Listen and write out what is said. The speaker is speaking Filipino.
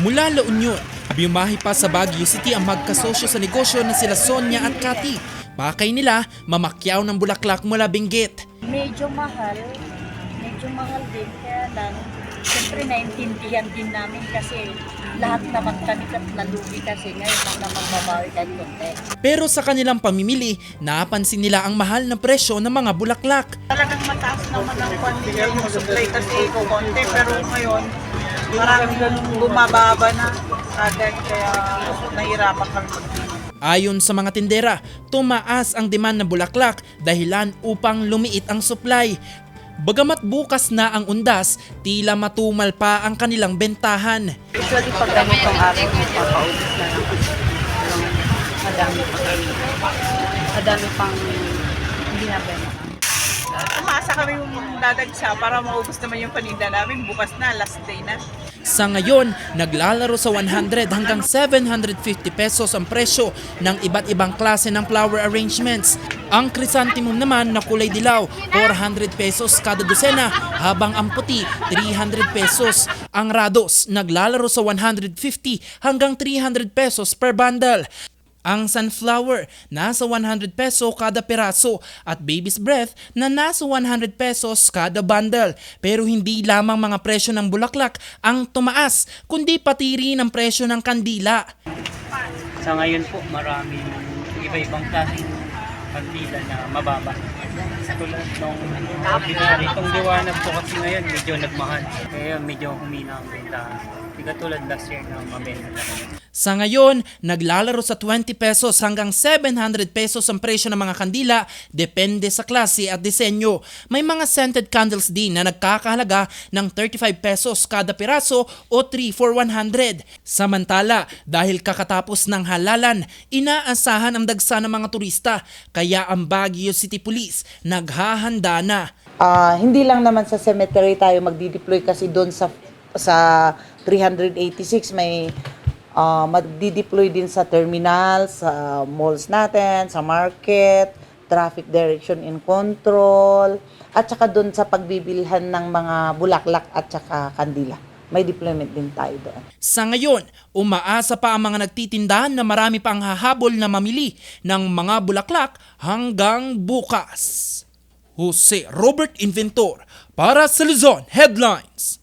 Mula La Union, biumahi pa sa Baguio City ang magkasosyo sa negosyo na sila Sonia at Cathy. Pakay nila mamakyaw ng bulaklak mula Benguet. Medyo mahal. Medyo mahal din. Kaya lang, siyempre naintindihan din namin kasi lahat naman kami kat nalugi kasi ngayon lang naman mabawi kahit konti. Pero sa kanilang pamimili, napansin nila ang mahal na presyo ng mga bulaklak. Talagang mataas naman ang quantity yung supply kasi konti pero ngayon parang bumababa na agad kaya nahirapan kami. Ayon sa mga tindera, tumaas ang demand ng bulaklak dahilan upang lumiit ang supply. Bagamat bukas na ang undas, tila matumal pa ang kanilang bentahan. Usually pag ganitong araw, papaubos na lang madami pa. Madami pang hindi na benta. Kami dadagsa para maubos naman yung paninda namin. Bukas na, last day na. Sa ngayon, naglalaro sa 100 hanggang 750 pesos ang presyo ng iba't ibang klase ng flower arrangements. Ang chrysanthemum naman na kulay dilaw, 400 pesos kada dosena, habang ang puti, 300 pesos. Ang rados, naglalaro sa 150 hanggang 300 pesos per bundle. Ang sunflower, nasa 100 peso kada peraso at baby's breath na nasa 100 pesos kada bundle. Pero hindi lamang mga presyo ng bulaklak ang tumaas, kundi pati rin ang presyo ng kandila. Sa ngayon po, maraming iba-ibang klaseng kandila na mababa. Tulad nung binari, itong liwanag po kasi ngayon medyo nagmahal. Kaya medyo humina ang benta. Hindi katulad last year na mabenta talaga. Sa ngayon, naglalaro sa 20 pesos hanggang 700 pesos ang presyo ng mga kandila, depende sa klase at disenyo. May mga scented candles din na nagkakahalaga ng 35 pesos kada piraso o 3 for 100. Samantala, dahil kakatapos ng halalan, inaasahan ang dagsa ng mga turista, kaya ang Baguio City Police naghahanda na. Ah, hindi lang naman sa cemetery tayo magdi-deploy kasi doon sa sa 386 may ah, magdi-deploy din sa terminal, sa malls natin, sa market, traffic direction and control, at saka doon sa pagbibilhan ng mga bulaklak at saka kandila. May deployment din tayo doon. Sa ngayon, umaasa pa ang mga nagtitindahan na marami pang hahabol na mamili ng mga bulaklak hanggang bukas. Jose Robert Inventor para sa Luzon Headlines.